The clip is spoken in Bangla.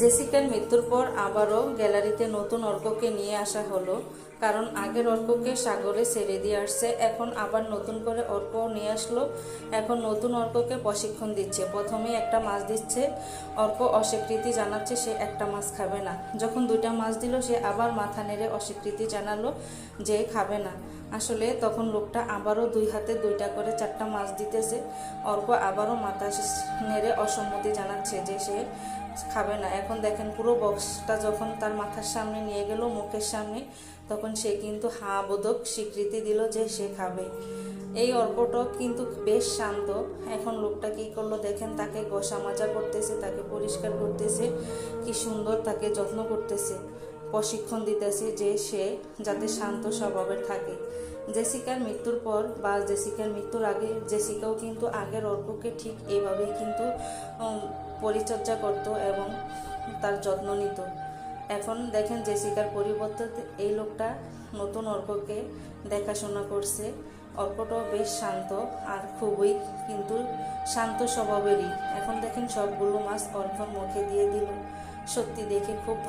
জেসিকার মৃত্যুর পর আবারও গ্যালারিতে নতুন অর্ককে নিয়ে আসা হলো, কারণ আগের অর্ককে সাগরে ছেড়ে দিয়ে আসছে, এখন আবার নতুন করে অর্ক নিয়ে আসলো, এখন নতুন অর্ককে প্রশিক্ষণ দিচ্ছে, প্রথমে একটা মাছ দিচ্ছে, অর্ক অস্বীকৃতি জানাচ্ছে, সে একটা মাছ খাবে না, যখন দুইটা মাছ দিল, সে আবার মাথা নেড়ে অস্বীকৃতি জানালো যে খাবে না, আসলে তখন লোকটা আবারও দুই হাতে দুইটা করে চারটা মাছ দিতেছে, অর্ক আবারও মাথা নেড়ে অসম্মতি জানাচ্ছে যে সে খাবে না। এখন দেখেন পুরো বক্সটা যখন তার মাথার সামনে নিয়ে গেল, মুখের সামনে, তখন সে কিন্তু হা বোধক স্বীকৃতি দিল যে সে খাবে। এই অর্কটক কিন্তু বেশ শান্ত। এখন লোকটা কী করল দেখেন, তাকে গোসা মাজা করতেছে, তাকে পরিষ্কার করতেছে। কি সুন্দর তাকে যত্ন করতেছে। প্রশিক্ষণ দিতেছে যে সে যাতে শান্ত স্বভাবের থাকে। জেসিকার মৃত্যুর পর বা জেসিকার মৃত্যুর আগে, জেসিকাও কিন্তু আগের অর্ককে ঠিক এইভাবেই কিন্তু পরিচর্যা করত এবং তার যত্ন নিত। এখন দেখেন জেসিকার পরিবর্তে এই লোকটা নতুন অর্ককে দেখাশোনা করছে। অর্কটাও বেশ শান্ত আর খুবই কিন্তু শান্ত স্বভাবেরই। এখন দেখেন সবগুলো মাছ অর্কর মুখে দিয়ে দিল। সত্যি দেখে খুব ভালো